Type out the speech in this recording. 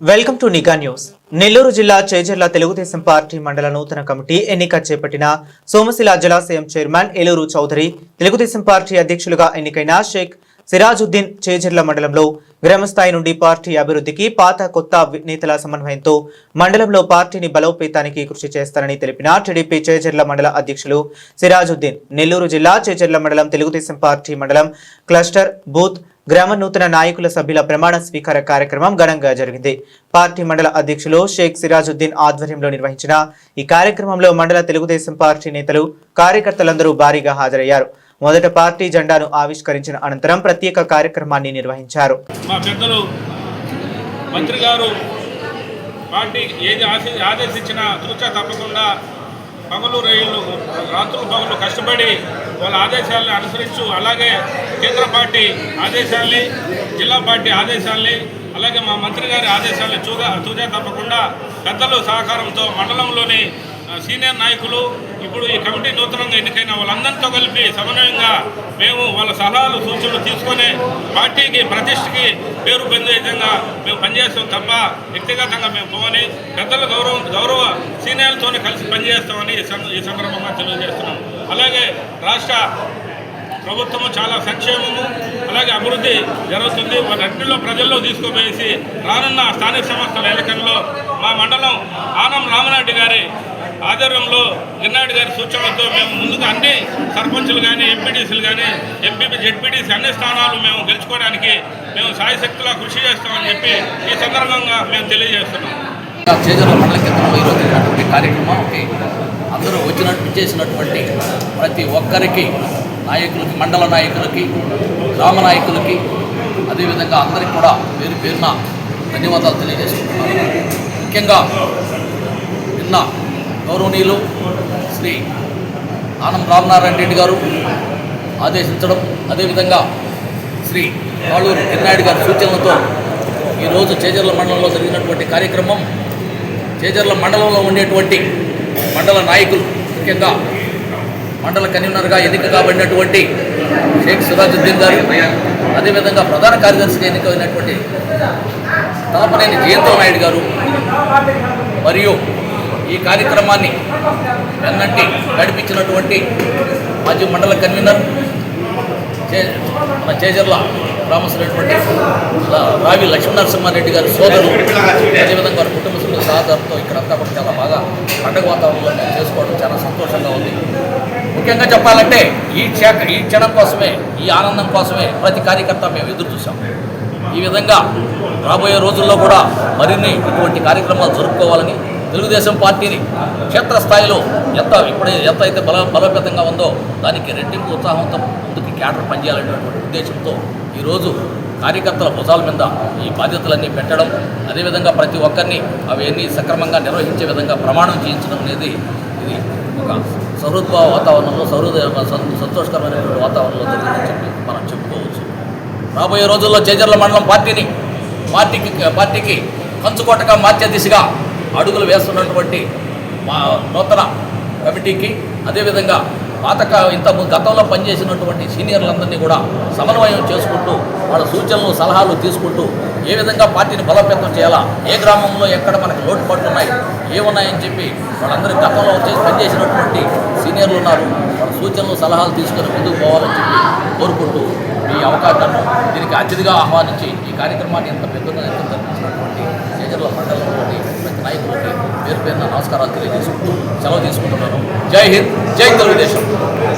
Welcome to Nigha news. Nellore జిల్లా Chejarla Telugu Desam party మండల నూతన కమిటీ ఎన్నిక చేపట్టిన సోమశిల జలాశయం చైర్మన్ ఏలూరు చౌదరి తెలుగుదేశం పార్టీ అధ్యక్షులుగా ఎన్నికైన షేక్ సిరాజుద్దీన్ చేజర్ల మండలంలో గ్రామస్థాయి నుండి పార్టీ అభివృద్ధికి పాత కొత్త నేతల సమన్వయంతో మండలంలో పార్టీని బలోపేతానికి కృషి చేస్తారని తెలిపిన టీడీపీ చేజర్ల మండల అధ్యక్షులు సిరాజుద్దీన్. నెల్లూరు జిల్లా చేజర్ల మండలం తెలుగుదేశం పార్టీ మండలం క్లస్టర్ బూత్ గ్రామ నూతన నాయకుల సభ్యుల ప్రమాణ స్వీకార కార్యక్రమం ఘనంగా జరిగింది. పార్టీ మండల అధ్యక్షులు షేక్ సిరాజుద్దీన్ ఆధ్వర్యంలో నిర్వహించిన ఈ కార్యక్రమంలో మండల తెలుగుదేశం పార్టీ నేతలు కార్యకర్తలందరూ భారీగా హాజరయ్యారు. మొదట పార్టీ జెండాను ఆవిష్కరించిన అనంతరం ప్రత్యేక కార్యక్రమాన్ని నిర్వహించారు. మా పెద్దలు మంత్రి గారు పార్టీ ఏది ఆదేశించినా తప్పకుండా పగలు రైళ్ళు రాత్రులు పగలు కష్టపడి వాళ్ళ ఆదేశాలను అనుసరించు అలాగే కేంద్ర పార్టీ ఆదేశాల్ని జిల్లా పార్టీ ఆదేశాలని అలాగే మా మంత్రి గారి ఆదేశాల్ని చూగా చూజా తప్పకుండా పెద్దల సహకారంతో మండలంలోని సీనియర్ నాయకులు ఇప్పుడు ఈ కమిటీ నూతనంగా ఎన్నికైన వాళ్ళందరితో కలిపి సమన్వయంగా మేము వాళ్ళ సలహాలు సూచనలు తీసుకొని పార్టీకి ప్రతిష్టకి పేరు పొందే విధంగా మేము పనిచేస్తాం తప్ప వ్యక్తిగతంగా మేము పోమని పెద్దల గౌరవం గౌరవ సీనియర్లతోనే కలిసి పనిచేస్తామని ఈ ఈ సందర్భంగా తెలియజేస్తున్నాం. అలాగే రాష్ట్ర ప్రభుత్వము చాలా సంక్షేమము అలాగే అభివృద్ధి జరుగుతుంది. అన్నిలో ప్రజల్లో తీసుకుపోయేసి రానున్న స్థానిక సంస్థల ఎన్నికల్లో మా మండలం ఆనం రామనాయుడు గారి ఆధ్వర్యంలో గిన్నాయుడు గారి సూచనలతో మేము ముందుకు అన్ని సర్పంచులు కానీ ఎంపీటీసీలు కానీ ఎంపీపీ జెడ్పీటీసీ అన్ని స్థానాలు మేము గెలుచుకోవడానికి మేము సాయశక్తిలా కృషి చేస్తామని చెప్పి ఈ సందర్భంగా మేము తెలియజేస్తున్నాం. చేజర్ల మండల కేంద్రంలో ఈరోజు జరిగినటువంటి అందరూ వచ్చినట్టు చేసినటువంటి ప్రతి ఒక్కరికి నాయకులకి మండల నాయకులకి గ్రామ నాయకులకి అదేవిధంగా అందరికీ కూడా పేరు పేరున ధన్యవాదాలు తెలియజేసుకుంటున్నాను. ముఖ్యంగా నిన్న గౌరవనీయులు శ్రీ ఆనం రామనారాయణ రెడ్డి గారు ఆదేశించడం అదేవిధంగా శ్రీ కాళూరు కిన్నాయుడు గారి సూచనలతో ఈరోజు చేజర్ల మండలంలో జరిగినటువంటి కార్యక్రమం చేజర్ల మండలంలో ఉండేటువంటి మండల నాయకులు ముఖ్యంగా మండల కన్వీనర్గా ఎన్నిక కాబడినటువంటి షేక్ సిరాజుద్దీన్ గారు అదేవిధంగా ప్రధాన కార్యదర్శిగా ఎన్నికైనటువంటి తలపనేని జయంతో నాయుడు గారు మరియు ఈ కార్యక్రమాన్ని వెన్నంటి నడిపించినటువంటి మాజీ మండల కన్వీనర్ చే మన చేజర్ల గ్రామస్తున్నటువంటి రావి లక్ష్మీనరసింహారెడ్డి గారి సోదరులు అదేవిధంగా వారి కుటుంబ సభ్యుల సహకారంతో ఇక్కడంతా కూడా చాలా బాగా పండగ వాతావరణంలో చేసుకోవడం చాలా సంతోషంగా ఉంది. ముఖ్యంగా చెప్పాలంటే ఈ క్షేత్ర ఈ క్షణం కోసమే ఈ ఆనందం కోసమే ప్రతి కార్యకర్త మేము ఎదురు చూసాం ఈ విధంగా రాబోయే రోజుల్లో కూడా మరిన్ని ఇటువంటి కార్యక్రమాలు జరుపుకోవాలని తెలుగుదేశం పార్టీని క్షేత్రస్థాయిలో ఎంత ఇప్పుడు ఎంత అయితే బల బలోపేతంగా ఉందో దానికి రెట్టింపు ఉత్సాహంతో ముందుకు క్యాడర్ పనిచేయాలనేటువంటి ఉద్దేశంతో ఈరోజు కార్యకర్తల భుజాల మీద ఈ బాధ్యతలన్నీ పెట్టడం అదేవిధంగా ప్రతి ఒక్కరిని అవన్నీ సక్రమంగా నిర్వహించే విధంగా ప్రమాణం చేయించడం అనేది ఇది ఒక సహృద్భావ వాతావరణంలో సహృదయ సంతోషకరమైనటువంటి వాతావరణంలో జరిగిందని చెప్పి మనం చెప్పుకోవచ్చు. రాబోయే రోజుల్లో చేజర్ల మండలం పార్టీని పార్టీకి పార్టీకి కంచుకోటగా మార్చే దిశగా అడుగులు వేస్తున్నటువంటి మా నూతన కమిటీకి అదేవిధంగా పాత ఇంత గతంలో పనిచేసినటువంటి సీనియర్లందరినీ కూడా సమన్వయం చేసుకుంటూ వాళ్ళ సూచనలు సలహాలు తీసుకుంటూ ఏ విధంగా పార్టీని బలోపేతం చేయాలా ఏ గ్రామంలో ఎక్కడ మనకు లోటుపాట్లు ఏమున్నాయని చెప్పి వాళ్ళందరూ గతంలో వచ్చేసి పనిచేసినటువంటి సీనియర్లు ఉన్నారు. వాళ్ళ సూచనలు సలహాలు తీసుకొని ముందుకు పోవాలని చెప్పి కోరుకుంటూ ఈ అవకాశాన్ని దీనికి అతిథిగా ఆహ్వానించి ఈ కార్యక్రమాన్ని ఎంత పెద్దగా ఎంత జరిపించినటువంటి చేజర్ల మండలంలోని ప్రతి నాయకులకి పేరు పేరున నమస్కారాలు తెలియజేసుకుంటూ సెలవు తీసుకుంటున్నాను. జై హింద్ జై తెలుగుదేశం.